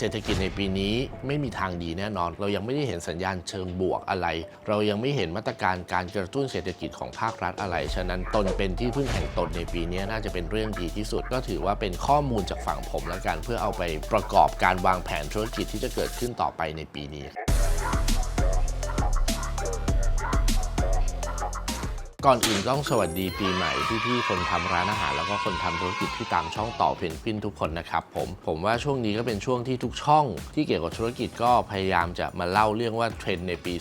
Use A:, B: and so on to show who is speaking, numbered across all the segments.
A: เศรษฐกิจในปีนี้ไม่มีทางดีแน่นอน เรายังไม่ได้เห็นสัญญาณเชิงบวกอะไร เรายังไม่เห็นมาตรการการกระตุ้นเศรษฐกิจของภาครัฐอะไร ฉะนั้นตนเป็นที่พึ่งแห่งตนในปีนี้น่าจะเป็นเรื่องดีที่สุด ก็ถือว่าเป็นข้อมูลจากฝั่งผมแล้วกันเพื่อเอาไปประกอบการวางแผนธุรกิจที่จะเกิดขึ้นต่อไปในปีนี้ ก่อนอื่นต้องสวัสดีปีใหม่พี่ๆคนทำร้านอาหาร แล้วก็คนทำธุรกิจที่ตามช่องต่อเพนกวินทุกคนนะครับผมผมว่าช่วงนี้ก็เป็นช่วงที่ทุกช่อง ที่เกี่ยวกับธุรกิจก็พยายามจะมาเล่าเรื่องว่าเทรนในปี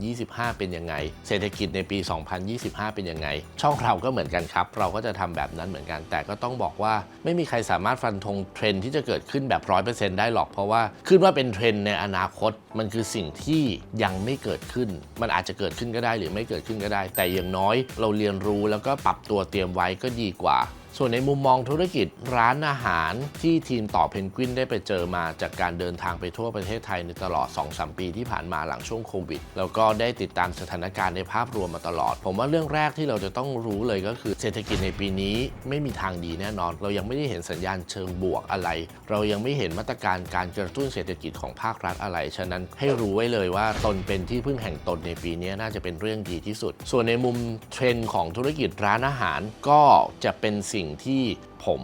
A: 2025 เป็นยังไง เศรษฐกิจในปี 2025 เป็นยังไง ช่องเราก็เหมือนกันครับ เราก็จะทำแบบนั้นเหมือนกัน แต่ก็ต้องบอกว่าไม่มีใครสามารถฟันธงเทรนที่จะเกิดขึ้นแบบ 100%ได้หรอกเพราะว่าขึ้นว่าเป็นเทรนในอนาคตมันคือสิ่งที่ยังไม่เกิดขึ้น มันอาจจะเกิดขึ้นก็ได้หรือไม่เกิดขึ้นก็ได้ แต่อย่างน้อยเราเรียนรู้แล้วก็ปรับตัวเตรียมไว้ก็ดีกว่า ส่วนในมุมมองธุรกิจร้านอาหารที่ทีมต่อเพนกวินได้ไปเจอมาจากการเดินทางไปทั่วประเทศไทยในตลอด 2-3 ปีที่ผ่านมาหลังช่วงโควิด แล้วก็ได้ติดตามสถานการณ์ในภาพรวมมาตลอด ผมว่าเรื่องแรกที่เราจะต้องรู้เลยก็คือเศรษฐกิจในปีนี้ไม่มีทางดีแน่นอน เรายังไม่ได้เห็นสัญญาณเชิงบวกอะไร เรายังไม่เห็นมาตรการการกระตุ้นเศรษฐกิจของภาครัฐอะไร ฉะนั้นให้รู้ไว้เลยว่าตนเป็นที่พึ่งแห่งตนในปีนี้น่าจะเป็นเรื่องดีที่สุด ส่วนในมุมเทรนด์ของธุรกิจร้านอาหารก็จะเป็นสิ่งสิ่งที่ ผม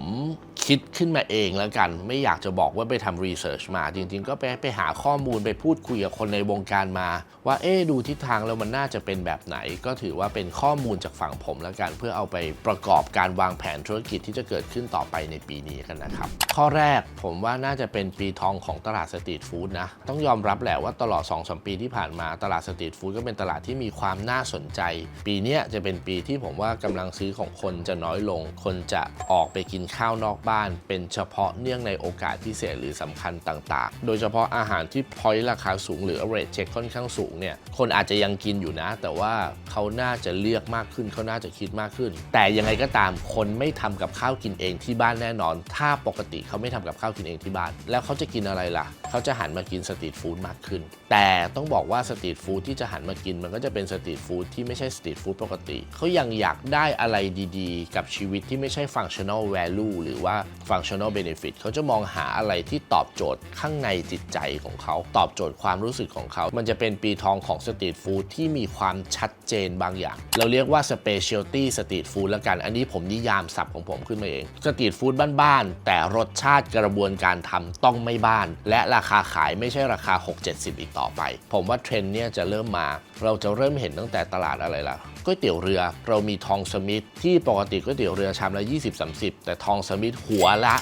A: คิดขึ้นมาเองแล้วกัน ไม่อยากจะบอกว่าไปทำรีเสิร์ชมา จริงๆ ก็ไปไปหาข้อมูลไปพูดคุยกับคนในวงการมา ว่าเอ๊ดูทิศทางแล้วมันน่าจะเป็นแบบไหน ก็ถือว่าเป็นข้อมูลจากฝั่งผมแล้วกัน เพื่อเอาไปประกอบการวางแผนธุรกิจที่จะเกิดขึ้นต่อไปในปีนี้กันนะครับ ข้อแรกผมว่าน่าจะเป็นปีทองของตลาดสตรีทฟู้ดนะต้องยอมรับแหละว่าตลอด2-3ปีที่ผ่านมาตลาดสตรีทฟู้ดก็เป็นตลาดที่มีความน่าสนใจ ปีนี้จะเป็นปีที่ผมว่ากำลังซื้อของคนจะน้อยลง คนจะออกไปกินข้าวนอกบ้าน เป็นเฉพาะเนื่องในโอกาสพิเศษหรือสำคัญต่างๆ โดยเฉพาะอาหารที่พอยต์ราคาสูงหรือ average check ค่อนข้างสูงเนี่ยคนอาจจะยังกินอยู่นะ แต่ว่าเขาน่าจะเลือกมากขึ้นเขาน่าจะคิดมากขึ้น แต่ยังไงก็ตามคนไม่ทำกับข้าวกินเองที่บ้านแน่นอน ถ้าปกติเขาไม่ทำกับข้าวกินเองที่บ้าน แล้วเขาจะกินอะไรล่ะเขาจะหันมากินสตรีทฟู้ดมากขึ้น แต่ต้องบอกว่าสตรีทฟู้ดที่จะหันมากินมันก็จะเป็นสตรีทฟู้ดที่ไม่ใช่สตรีทฟู้ดปกติ เขายังอยากได้อะไรดีๆ กับชีวิตที่ไม่ใช่ functional value หรือว่า functional benefit เขาจะมองหาอะไรที่ตอบโจทย์ข้างในจิตใจของเขา ตอบโจทย์ความรู้สึกของเขา มันจะเป็นปีทองของสตรีทฟู้ดที่มีความชัดเจนบางอย่าง เราเรียกว่า specialty สตรีทฟู้ดแล้วกัน อันนี้ผมนิยามศัพท์ของผมขึ้นมาเอง สตรีทฟู้ดบ้านๆ แต่รสชาติกระบวนการทำต้องไม่บ้าน และราราคาขายไม่ใช่ราคา 6-70 อีกต่อไป ผมว่าเทรนด์เนี่ยจะเริ่มมา เราจะเริ่มเห็นตั้งแต่ตลาดอะไรล่ะก๋วยเตี๋ยวเรือเรามีทองสมิธที่ปกติก๋วยเตี๋ยวเรือชามละ 20-30 แต่ทองสมิธหัวละ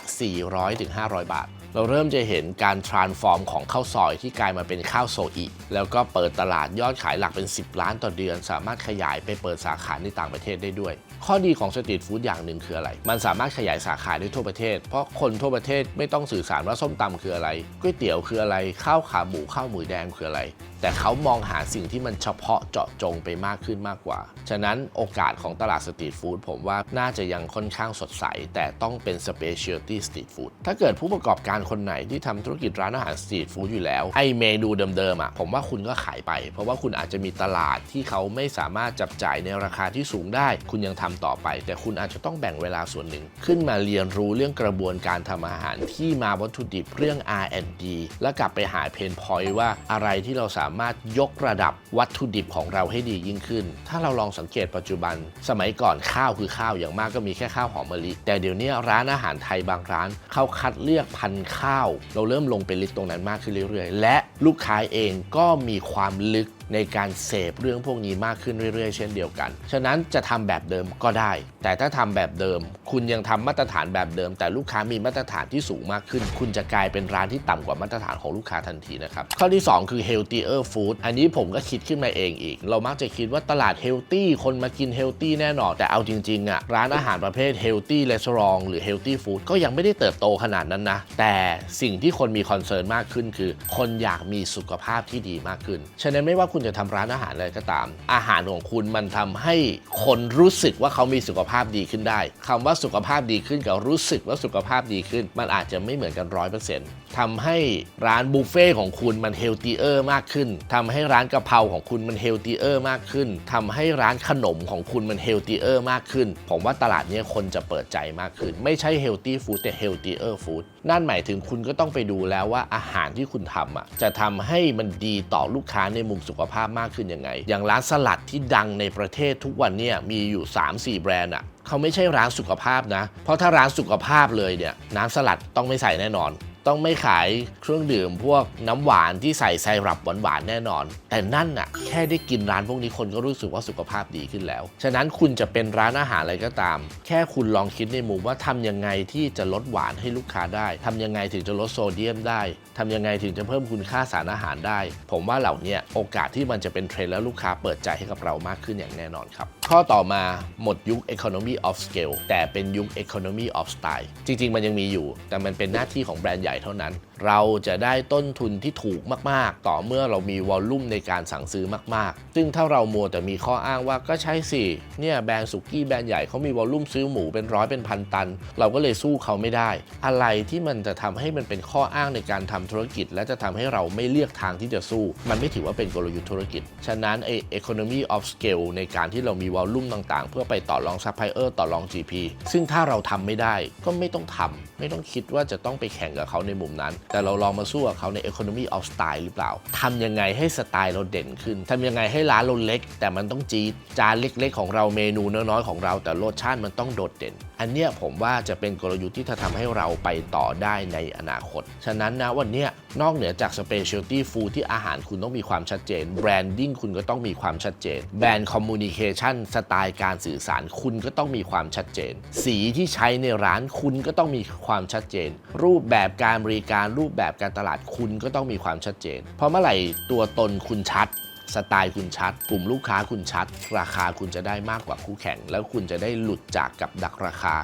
A: 400-500 บาท เราเริ่มจะเห็นการ transform ของข้าวซอยที่กลายมาเป็นข้าวโซอิแล้วก็เปิดตลาดยอดขายหลักเป็น 10 ล้านต่อเดือน สามารถขยายไปเปิดสาขาในต่างประเทศได้ด้วย ข้อดีของสตรีทฟู้ดอย่างหนึ่งคืออะไร มันสามารถขยายสาขาได้ทั่วประเทศ เพราะคนทั่วประเทศไม่ต้องสื่อสารว่าส้มตำคืออะไรก๋วยเตี๋ยวคืออะไรข้าวขาหมูข้าวหมูแดงคืออะไร แต่เขามองหาสิ่งที่มันเฉพาะเจาะจงไปมากขึ้นมากกว่า ฉะนั้นโอกาสของตลาดสตรีทฟู้ดผมว่าน่าจะยังค่อนข้างสดใส แต่ต้องเป็น specialty street food ถ้าเกิดผู้ประกอบการคนไหนที่ทำธุรกิจร้านอาหารสตรีทฟู้ดอยู่แล้วไอเมนูเดิมๆอะผมว่าคุณก็ขายไป เพราะว่าคุณอาจจะมีตลาดที่เขาไม่สามารถจับจ่ายในราคาที่สูงได้ คุณยังทำต่อไป แต่คุณอาจจะต้องแบ่งเวลาส่วนหนึ่ง ขึ้นมาเรียนรู้เรื่องกระบวนการทำอาหารที่มาวัตถุดิบเรื่อง R&D แล้วกลับไปหาเพนพอยต์ว่าอะไรที่เราสามารถยกระดับวัตถุดิบของเราให้ดียิ่งขึ้น ถ้าเราลองสังเกตปัจจุบัน สมัยก่อนข้าวคือข้าวอย่างมากก็มีแค่ข้าวหอมมะลิแต่เดี๋ยวนี้ร้านอาหารไทยบางร้านเขาคัดเลือกพันธุ์ข้าว เราเริ่มลงไปลึกตรงนั้นมากขึ้นเรื่อยๆ และลูกค้าเองก็มีความลึก ในการเสพเรื่องพวกนี้มากขึ้นเรื่อยๆ เช่นเดียวกัน ฉะนั้นจะทำแบบเดิมก็ได้ แต่ถ้าทำแบบเดิม คุณยังทำมาตรฐานแบบเดิม แต่ลูกค้ามีมาตรฐานที่สูงมากขึ้น คุณจะกลายเป็นร้านที่ต่ำกว่ามาตรฐานของลูกค้าทันทีนะครับ ข้อที่ 2 คือ healthier food อันนี้ผมก็คิดขึ้นมาเองอีก เรามักจะคิดว่าตลาด healthy คนมากิน healthy แน่นอน แต่เอาจริงๆอะร้านอาหารประเภท healthy restaurant หรือ healthy food ก็ยังไม่ได้เติบโตขนาดนั้นนะ แต่สิ่งที่คนมีคอนเซิร์นมากขึ้นคือ คนอยากมีสุขภาพที่ดีมากขึ้น ฉะนั้นไม่ว่าคุณจะทำร้านอาหารอะไรก็ตาม อาหารของคุณมันทำให้คนรู้สึกว่าเขามีสุขภาพดีขึ้นได้คำว่าสุขภาพดีขึ้นกับรู้สึกว่าสุขภาพดีขึ้น มันอาจจะไม่เหมือนกันร้อยเปอร์เซ็นต์ ทำให้ร้านบุฟเฟ่ของคุณมันเฮลตีเออร์มากขึ้นทำให้ร้านกะเพราของคุณมันเฮลตีเออร์มากขึ้นทำให้ร้านขนมของคุณมันเฮลตีเออร์มากขึ้น ผมว่าตลาดนี้คนจะเปิดใจมากขึ้น ไม่ใช่เฮลตี้ฟู้ดแต่เฮลตีเออร์ฟู้ดนั่นหมายถึงคุณก็ต้องไปดูแล้วว่าอาหารที่คุณทำอะจะทำให้มันดีต่อลูกค้าในมุมสุขภาพมากขึ้นยังไง อย่างร้านสลัดที่ดังในประเทศทุกวันเนี่ยมีอยู่ 3-4 แบรนด์อะเขาไม่ใช่ร้านสุขภาพนะ เพราะถ้าร้านสุขภาพเลยเนี่ยน้ำสลัดต้องไม่ใส่แน่นอน ต้องไม่ขายเครื่องดื่มพวกน้ำหวานที่ใส่ไซรัปหวานๆแน่นอน แต่นั่นน่ะแค่ได้กินร้านพวกนี้คนก็รู้สึกว่าสุขภาพดีขึ้นแล้ว ฉะนั้นคุณจะเป็นร้านอาหารอะไรก็ตาม แค่คุณลองคิดในมุมว่าทำยังไงที่จะลดหวานให้ลูกค้าได้ทำยังไงถึงจะลดโซเดียมได้ทำยังไงถึงจะเพิ่มคุณค่าสารอาหารได้ ผมว่าเหล่านี้โอกาสที่มันจะเป็นเทรนด์แล้วลูกค้าเปิดใจให้กับเรามากขึ้นอย่างแน่นอนครับ ข้อต่อมาหมดยุค economy of scale แต่เป็นยุค economy of style จริง ๆ มันยังมีอยู่ แต่มันเป็นหน้าที่ของแบรนด์ใหญ่เท่านั้น เราจะได้ต้นทุนที่ถูกมาก ๆ ต่อเมื่อเรามีวอลลุ่มในการสั่งซื้อมาก ๆ ซึ่งถ้าเรามัวแต่มีข้ออ้างว่าก็ใช่สิ เนี่ยแบรนด์สุกี้แบรนด์ใหญ่เขามีวอลลุ่มซื้อหมูเป็นร้อยเป็นพันตัน เราก็เลยสู้เขาไม่ได้ อะไรที่มันจะทำให้มันเป็นข้ออ้างในการทำธุรกิจ และจะทำให้เราไม่เลือกทางที่จะสู้ มันไม่ถือว่าเป็นกลยุทธ์ธุรกิจ ฉะนั้นไอ economy of scale ในการที่เรามีวอลลุ่มต่างๆ เพื่อไปต่อรองซัพพลายเออร์ต่อรอง GP ซึ่งถ้าเราทำไม่ได้ก็ไม่ต้องทำไม่ต้องคิดว่าจะต้องไปแข่งกับเขาในมุมนั้น แต่เราลองมาสู้กับเขาใน economy of style หรือเปล่าทำยังไงให้สไตล์เราเด่นขึ้นทำยังไงให้ร้านเราเล็ก แต่มันต้องจี๊ดจานเล็กๆ ของเราเมนูน้อยๆของเรา แต่รสชาติมันต้องโดดเด่นอันเนี้ยผมว่าจะเป็นกลยุทธ์ที่จะทำให้เราไปต่อได้ในอนาคต ฉะนั้นนะวันเนี้ยนอกเหนือจาก specialty food ที่อาหารคุณต้องมีความชัดเจน แบรนดิ้งคุณก็ต้องมีความชัดเจน แบรนด์ communication สไตล์การสื่อสารคุณก็ต้องมีความชัดเจน สีที่ใช้ในร้านคุณก็ต้องมีความชัดเจน รูปแบบการบริการรูปแบบการตลาดคุณก็ต้องมีความชัดเจน เพราะเมื่อไหร่ตัวตนคุณชัด สไตล์คุณชัด กลุ่มลูกค้าคุณชัด ราคาคุณจะได้มากกว่าคู่แข่ง แล้วคุณจะได้หลุดจากกับดักราคา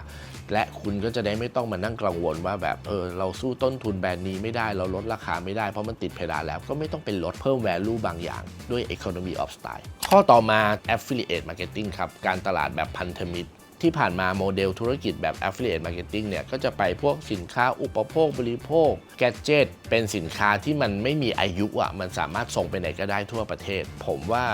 A: และคุณก็จะได้ไม่ต้องมานั่งกังวลว่าแบบเออเราสู้ต้นทุนแบรนด์นี้ไม่ได้เราลดราคาไม่ได้เพราะมันติดเพดานแล้วก็ไม่ต้องเป็นลดเพิ่ม value บางอย่างด้วย economy of style ข้อต่อมา affiliate marketing ครับการตลาดแบบพันธมิตร ที่ผ่านมาโมเดลธุรกิจแบบ affiliate marketing เนี่ย ก็จะไปพวกสินค้าอุปโภคบริโภค แกดเจตเป็นสินค้าที่มันไม่มีอายุอะ มันสามารถส่งไปไหนก็ได้ทั่วประเทศ ผมว่า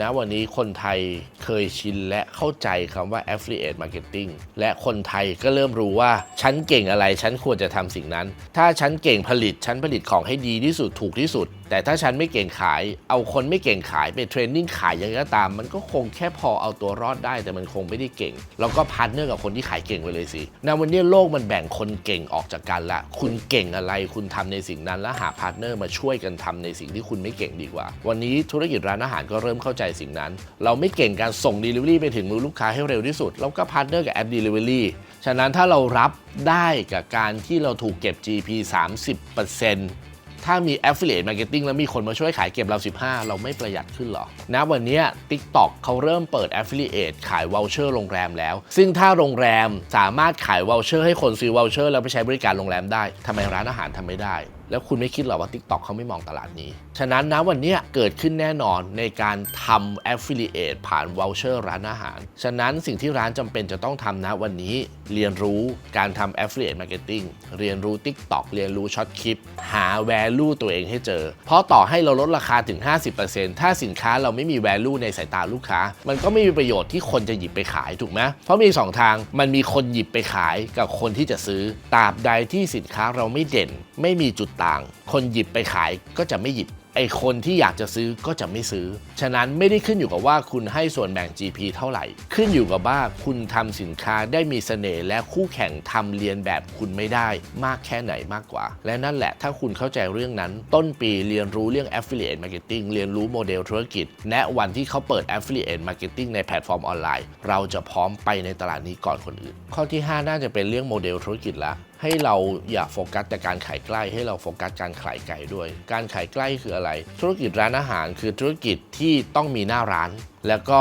A: นะวันนี้คนไทยเคยชินและเข้าใจคำว่า affiliate marketing และคนไทยก็เริ่มรู้ว่า ฉันเก่งอะไร ฉันควรจะทำสิ่งนั้น ถ้าฉันเก่งผลิต ฉันผลิตของให้ดีที่สุดถูกที่สุดแต่ถ้าฉันไม่เก่งขาย เอาคนไม่เก่งขายไปเทรนนิ่งขายยังไงก็ตาม มันก็คงแค่พอเอาตัวรอดได้ แต่มันคงไม่ได้เก่ง แล้วก็พาร์ทเนอร์กับคนที่ขายเก่งไปเลยสินะวันนี้โลกมันแบ่งคนเก่งออกจากกันละ คุณเก่งอะไร คุณทำในสิ่งนั้น แล้วหาพาร์ทเนอร์มาช่วยกันทำในสิ่งที่คุณไม่เก่งดีกว่า วันนี้ธุรกิจร้านอาหารก็เริ่มเข้าใจสิ่งนั้น เราไม่เก่งการส่ง Delivery ไปถึงมือลูกค้าให้เร็วที่สุดเราก็พาร์ทเนอร์กับแอป Delivery ฉะนั้นถ้าเรารับได้กับการที่เราถูกเก็บ GP 30% ถ้ามี affiliate marketing แล้วมีคนมาช่วยขายเก็บเรา 15 เราไม่ประหยัดขึ้นหรอนะวันนี้ TikTok เขาเริ่มเปิด affiliate ขาย voucher โรงแรมแล้ว ซึ่งถ้าโรงแรมสามารถขาย voucher ให้คนซื้อ voucher แล้วไปใช้บริการโรงแรมได้ทำไมร้านอาหารทำไม่ได้ แล้วคุณไม่คิดหรอว่า TikTok เขาไม่มองตลาดนี้ ฉะนั้นนะวันนี้เกิดขึ้นแน่นอนในการทำ affiliate ผ่าน voucher ร้านอาหาร ฉะนั้นสิ่งที่ร้านจำเป็นจะต้องทำนะวันนี้ เรียนรู้การทำ affiliate marketing เรียนรู้ TikTok เรียนรู้ช็อตคลิป หา value ตัวเองให้เจอ เพราะต่อให้เราลดราคาถึง 50%ถ้าสินค้าเราไม่มี value ในสายตาลูกค้า มันก็ไม่มีประโยชน์ที่คนจะหยิบไปขายถูกไหมเพราะมีสองทางมันมีคนหยิบไปขายกับคนที่จะซื้อตราบใดที่สินค้าเราไม่เด่น ไม่มีจุดต่างคนหยิบไปขายก็จะไม่หยิบ ไอคนที่อยากจะซื้อก็จะไม่ซื้อ ฉะนั้นไม่ได้ขึ้นอยู่กับว่าคุณให้ส่วนแบ่ง GP เท่าไหร่ ขึ้นอยู่กับว่าคุณทำสินค้าได้มีเสน่ห์และคู่แข่งทำเรียนแบบคุณไม่ได้ มากแค่ไหนมากกว่า และนั่นแหละถ้าคุณเข้าใจเรื่องนั้น ต้นปีเรียนรู้เรื่อง affiliate marketing เรียนรู้โมเดลธุรกิจ และวันที่เขาเปิด affiliate marketing ในแพลตฟอร์มออนไลน์ เราจะพร้อมไปในตลาดนี้ก่อนคนอื่น ข้อที่ 5 น่าจะเป็นเรื่องโมเดลธุรกิจละให้เราอย่าโฟกัสแต่การขายใกล้ ให้เราโฟกัสการขายไกลด้วย การขายใกล้คืออะไร ธุรกิจร้านอาหารคือธุรกิจที่ต้องมีหน้าร้าน แล้วก็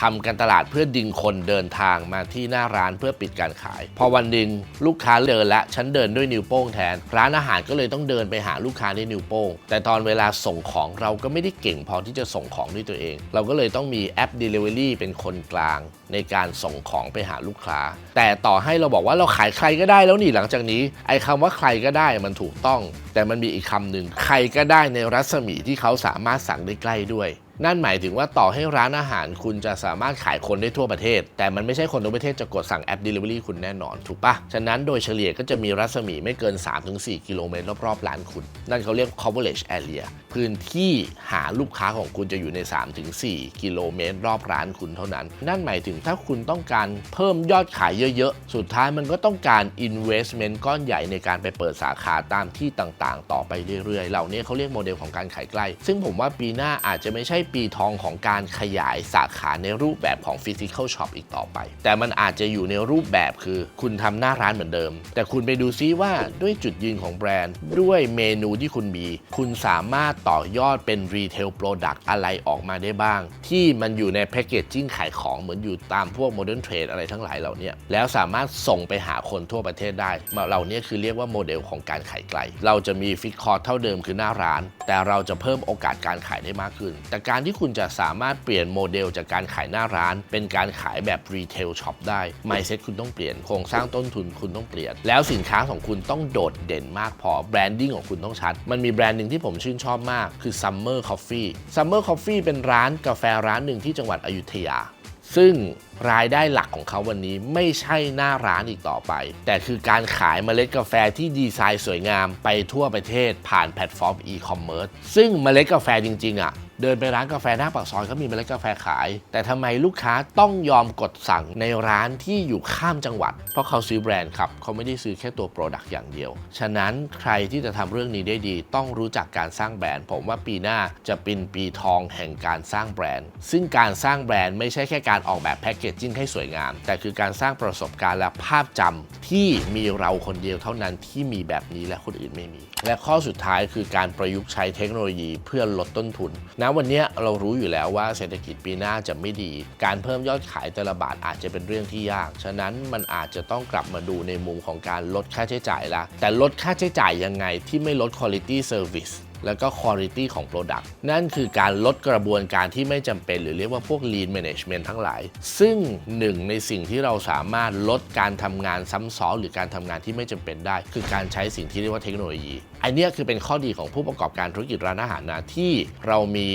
A: ทำการตลาดเพื่อดึงคนเดินทางมาที่หน้าร้านเพื่อปิดการขาย พอวันหนึ่งลูกค้าเดินและฉันเดินด้วยนิ้วโป้งแทน ร้านอาหารก็เลยต้องเดินไปหาลูกค้าด้วยนิ้วโป้ง แต่ตอนเวลาส่งของเราก็ไม่ได้เก่งพอที่จะส่งของด้วยตัวเอง เราก็เลยต้องมีแอป Delivery เป็นคนกลาง ในการส่งของไปหาลูกค้า แต่ต่อให้เราบอกว่าเราขายใครก็ได้แล้วนี่หลังจากนี้ไอ้คำว่าใครก็ได้มันถูกต้อง แต่มันมีอีกคำหนึ่งใครก็ได้ในรัศมีที่เขาสามารถสั่งได้ใกล้ด้วย นั่นหมายถึงว่าต่อให้ร้านอาหารคุณจะสามารถขายคนได้ทั่วประเทศ แต่มันไม่ใช่คนทั่วประเทศจะกดสั่งแอป Delivery คุณแน่นอนถูกปะฉะนั้นโดยเฉลี่ยก็จะมีรัศมีไม่เกิน 3-4 กิโลเมตรรอบๆร้านคุณ นั่นเขาเรียก coverage area พื้นที่หาลูกค้าของคุณจะอยู่ใน 3-4 กิโลเมตรรอบร้านคุณเท่านั้น นั่นหมายถึงถ้าคุณต้องการเพิ่มยอดขายเยอะๆ สุดท้ายมันก็ต้องการ investment ก้อนใหญ่ในการไปเปิดสาขาตามที่ต่างๆ ต่อไปเรื่อยๆ เหล่านี้เขาเรียกโมเดลของการขายใกล้ ซึ่งผมว่าปีหน้าอาจจะไม่ใช่ปีทองของการขยายสาขาในรูปแบบของ physical shop อีกต่อไป แต่มันอาจจะอยู่ในรูปแบบคือคุณทำหน้าร้านเหมือนเดิม แต่คุณไปดูซิว่าด้วยจุดยืนของแบรนด์ ด้วยเมนูที่คุณมี คุณสามารถต่อยอดเป็น retail product อะไรออกมาได้บ้าง ที่มันอยู่ในแพ c เกจจิ้งขายของเหมือนอยู่ตามพวก modern trade อะไรทั้งหลายเหล่านี้แล้วสามารถส่งไปหาคนทั่วประเทศได้เหล่านี้คือเรียกว่าโมเดลของการขายไกล เราจะมีฟิกคอร์เท่าเดิมคือหน้าร้าน แต่เราจะเพิ่มโอกาสการขายได้มากขึ้น แต่การที่คุณจะสามารถเปลี่ยนโมเดลจากการขายหน้าร้าน เป็นการขายแบบรีเทลช็อปได้ mindset คุณต้องเปลี่ยน โครงสร้างต้นทุนคุณต้องเปลี่ยน แล้วสินค้าของคุณต้องโดดเด่นมากพอ แบรนดิ้งของคุณต้องชัด มันมีแบรนด์หนึ่งที่ผมชื่นชอบมาก คือ Summer Coffee Summer Coffee เป็นร้านกาแฟร้านหนึ่งที่จังหวัดอยุธยา ซึ่ง รายได้หลักของเขาวันนี้ไม่ใช่หน้าร้านอีกต่อไป แต่คือการขายเมล็ดกาแฟที่ดีไซน์สวยงามไปทั่วประเทศผ่านแพลตฟอร์มอีคอมเมิร์ซซึ่งเมล็ดกาแฟจริงๆอะเดินไปร้านกาแฟหน้าปากซอยก็มีเมล็ดกาแฟขาย แต่ทำไมลูกค้าต้องยอมกดสั่งในร้านที่อยู่ข้ามจังหวัด เพราะเขาซื้อแบรนด์ครับเขาไม่ได้ซื้อแค่ตัวโปรดักต์อย่างเดียว ฉะนั้นใครที่จะทำเรื่องนี้ได้ดี ต้องรู้จักการสร้างแบรนด์ ผมว่าปีหน้าจะเป็นปีทองแห่งการสร้างแบรนด์ ซึ่งการสร้างแบรนด์ไม่ใช่แค่การออกแบบแพคเกจจิ้งให้สวยงาม แต่คือการสร้างประสบการณ์และภาพจำที่มีเราคนเดียวเท่านั้นที่มีแบบนี้และคนอื่นไม่มี และข้อสุดท้ายคือการประยุกต์ใช้เทคโนโลยีเพื่อลดต้นทุนณวันนี้เรารู้อยู่แล้วว่าเศรษฐกิจปีหน้าจะไม่ดี การเพิ่มยอดขายแต่ละบาทอาจจะเป็นเรื่องที่ยาก ฉะนั้นมันอาจจะต้องกลับมาดูในมุมของการลดค่าใช้จ่ายละแต่ลดค่าใช้จ่ายยังไงที่ไม่ลด quality service แล้วก็คุณภาพของ Product นั่นคือการลดกระบวนการที่ไม่จำเป็น หรือเรียกว่าพวก lean management ทั้งหลาย ซึ่งหนึ่งในสิ่งที่เราสามารถลดการทำงานซ้ำซ้อนหรือการทำงานที่ไม่จำเป็นได้ คือการใช้สิ่งที่เรียกว่าเทคโนโลยี อันเนี้ยคือเป็นข้อดีของผู้ประกอบการธุรกิจร้านอาหารนะที่เรามี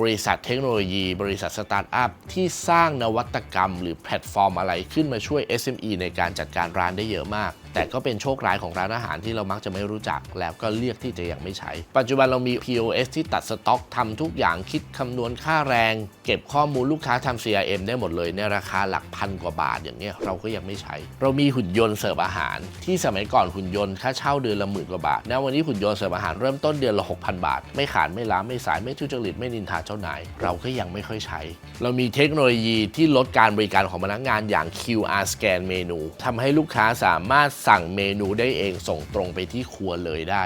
A: บริษัทเทคโนโลยี บริษัทสตาร์ทอัพที่สร้างนวัตกรรม หรือแพลตฟอร์มอะไรขึ้นมาช่วย SME ในการจัดการร้านได้เยอะมาก แต่ก็เป็นโชคร้ายของร้านอาหารที่เรามักจะไม่รู้จัก แล้วก็เลือกที่จะยังไม่ใช้ ปัจจุบันเรามี POS ที่ตัดสต็อกทำทุกอย่างคิดคำนวณค่าแรง เก็บข้อมูลลูกค้าทำ CRM ได้หมดเลยในราคาหลักพันกว่าบาทอย่างเงี้ยเราก็ยังไม่ใช้ เรามีหุ่นยนต์เสิร์ฟอาหาร ที่สมัยก่อนหุ่นยนต์ค่าเช่าเดือนละหมื่นกว่าบาทณวันนี้หุ่นยนต์เสริมอาหารเริ่มต้นเดือนละ 6,000 บาท ไม่ขาดไม่ล้าไม่สายไม่ทุจริตไม่นินทาเจ้านาย เราก็ยังไม่ค่อยใช้ เรามีเทคโนโลยีที่ลดการบริการของพนักงานอย่าง QR scan เมนูทำให้ลูกค้าสามารถสั่งเมนูได้เองส่งตรงไปที่ครัวเลยได้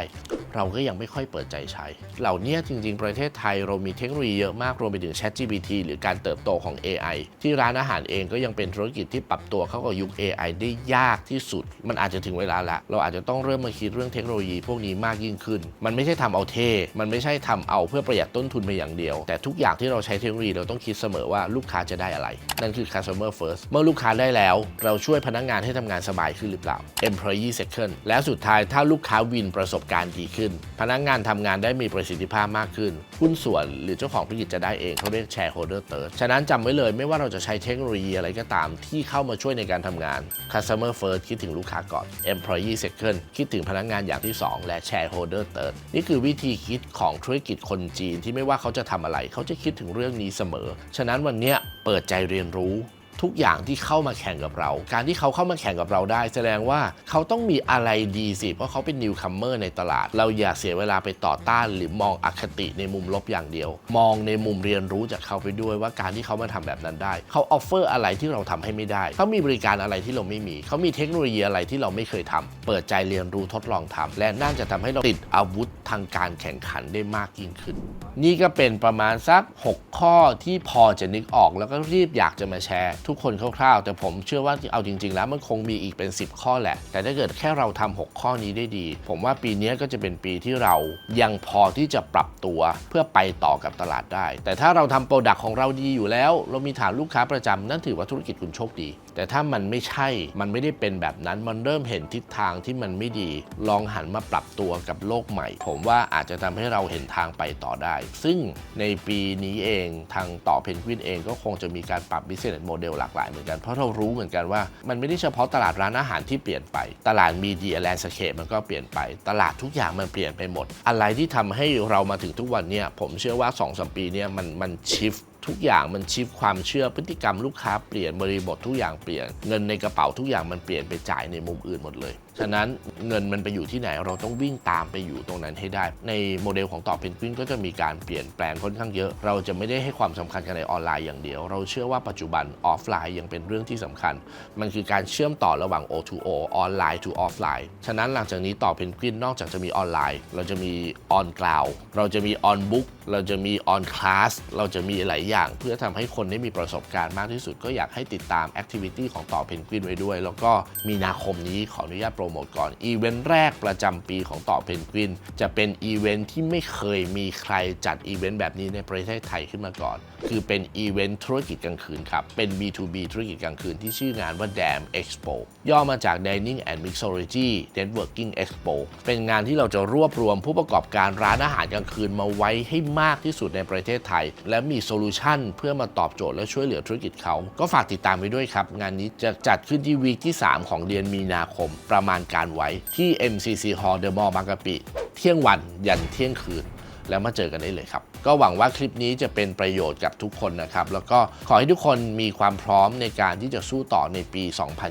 A: เราก็ยังไม่ค่อยเปิดใจใช้ เหล่านี้จริง ๆ ประเทศไทยเรามีเทคโนโลยีเยอะมากรวมไปถึง ChatGPT หรือการเติบโตของ AI ที่ร้านอาหารเองก็ยังเป็นธุรกิจที่ปรับตัวเข้ากับยุค AI ได้ยากที่สุด มันอาจจะถึงเวลาละ เราอาจจะต้องเริ่มมาคิดเรื่องเทคโนโลยีพวกนี้มากยิ่งขึ้น มันไม่ใช่ทำเอาเท่ มันไม่ใช่ทำเอาเพื่อประหยัดต้นทุนไปอย่างเดียว แต่ทุกอย่างที่เราใช้เทคโนโลยีเราต้องคิดเสมอว่าลูกค้าจะได้อะไร นั่นคือ customer first เมื่อลูกค้าได้แล้ว เราช่วยพนักงานให้ทำงานสบายขึ้นหรือเปล่า employee second และสุดท้ายถ้าลูกค้าวินประสบการณ์ดีขึ้นพนักงานทำงานได้มีประสิทธิภาพมากขึ้น หุ้นส่วนหรือเจ้าของธุรกิจจะได้เองเขาเรียก shareholder third ฉะนั้นจำไว้เลยไม่ว่าเราจะใช้เทคโนโลยีอะไรก็ตามที่เข้ามาช่วยในการทำงาน customer first คิดถึงลูกค้าก่อน employee second คิดถึงพนักงานอย่างที่ 2 และ shareholder third นี่คือวิธีคิดของธุรกิจคนจีนที่ไม่ว่าเขาจะทำอะไร เขาจะคิดถึงเรื่องนี้เสมอ ฉะนั้นวันนี้เปิดใจเรียนรู้ ทุกอย่างที่เข้ามาแข่งกับเรา การที่เขาเข้ามาแข่งกับเราได้ แสดงว่าเขาต้องมีอะไรดีสิ เพราะเขาเป็นนิวคัมเมอร์ในตลาด เราอย่าเสียเวลาไปต่อต้านหรือมองอคติในมุมลบอย่างเดียว มองในมุมเรียนรู้จากเขาไปด้วยว่าการที่เขามาทำแบบนั้นได้ เขาออฟเฟอร์อะไรที่เราทำให้ไม่ได้ เขามีบริการอะไรที่เราไม่มี เขามีเทคโนโลยีอะไรที่เราไม่เคยทำเปิดใจเรียนรู้ทดลองทำและน่าจะทำให้เราติดอาวุธทางการแข่งขันได้มากยิ่งขึ้น นี่ก็เป็นประมาณสัก 6 ข้อที่พอจะนึกออกแล้วก็รีบอยากจะมาแชร์ทุกคนคร่าวๆ แต่ผมเชื่อว่าเอาจริง ๆ แล้วมันคงมีอีกเป็น 10 ข้อแหละ แต่ถ้าเกิดแค่เราทำ6ข้อนี้ได้ดี ผมว่าปีนี้ก็จะเป็นปีที่เรายังพอที่จะปรับตัวเพื่อไปต่อกับตลาดได้ แต่ถ้าเราทำโปรดักต์ของเราดีอยู่แล้ว เรามีฐานลูกค้าประจำนั่นถือว่าธุรกิจคุณโชคดี แต่ถ้ามันไม่ใช่ มันไม่ได้เป็นแบบนั้น มันเริ่มเห็นทิศทางที่มันไม่ดี ลองหันมาปรับตัวกับโลกใหม่ ผมว่าอาจจะทำให้เราเห็นทางไปต่อได้ ซึ่งในปีนี้เองทางต่อเพนกวินเองก็คงจะมีการปรับ business model หลากหลายเหมือนกัน เพราะเรารู้เหมือนกันว่า มันไม่ได้เฉพาะตลาดร้านอาหารที่เปลี่ยนไป ตลาดมีเดียแลนด์สเคปมันก็เปลี่ยนไป ตลาดทุกอย่างมันเปลี่ยนไปหมด อะไรที่ทำให้เรามาถึงทุกวันเนี่ยผมเชื่อว่า2อสปีเนี่ยมันมันชิฟ ทุกอย่างมันชิฟความเชื่อพฤติกรรมลูกค้าเปลี่ยนบริบททุกอย่างเปลี่ยน เงินในกระเป๋าทุกอย่างมันเปลี่ยนไปจ่ายในมุมอื่นหมดเลย ฉะนั้นเงินมันไปอยู่ที่ไหนเราต้องวิ่งตามไปอยู่ตรงนั้นให้ได้ ในโมเดลของต่อเพนกวินก็จะมีการเปลี่ยนแปลงค่อนข้างเยอะ เราจะไม่ได้ให้ความสำคัญกันในออนไลน์อย่างเดียว เราเชื่อว่าปัจจุบันออฟไลน์ยังเป็นเรื่องที่สำคัญ มันคือการเชื่อมต่อระหว่าง O2O ออนไลน์ to ออฟไลน์ฉะนั้นหลังจากนี้ต่อเพนกวินนอกจากจะมีออนไลน์ เราจะมีออนกลาวเราจะมีออนบุ๊กเราจะมีออนคลาสเราจะมีหลายอย่าง เพื่อทำให้คนได้มีประสบการณ์มากที่สุด ก็อยากให้ติดตามแอคทิวิตี้ของต่อเพนกวินไว้ด้วย แล้วก็มีนาคมนี้ขออนุญาตโปรโมทก่อน อีเวนต์แรกประจำปีของต่อเพนกวิน จะเป็นอีเวนต์ที่ไม่เคยมีใครจัดอีเวนต์แบบนี้ในประเทศไทยขึ้นมาก่อน คือเป็นอีเวนต์ธุรกิจกลางคืนครับ เป็น B2B ธุรกิจกลางคืนที่ชื่องานว่า DAM Expo ย่อมาจาก Dining and Mixology Networking Expo เป็นงานที่เราจะรวบรวมผู้ประกอบการร้านอาหารกลางคืนมาไว้ให้มากที่สุดในประเทศไทย และมีโซลูชันเพื่อมาตอบโจทย์และช่วยเหลือธุรกิจเขา ก็ฝากติดตามไปด้วยครับ งานนี้จะจัดขึ้นที่วีคที่ 3 ของเดือนมีนาคมประมาณมาณการไว้ที่ MCC Hall The Mall บางกะปิ เที่ยงวันยันเที่ยงคืน แล้วมาเจอกันได้เลยครับ ก็หวังว่าคลิปนี้จะเป็นประโยชน์กับทุกคนนะครับ แล้วก็ขอให้ทุกคนมีความพร้อมในการที่จะสู้ต่อในปี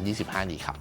A: 2025 นี้ครับ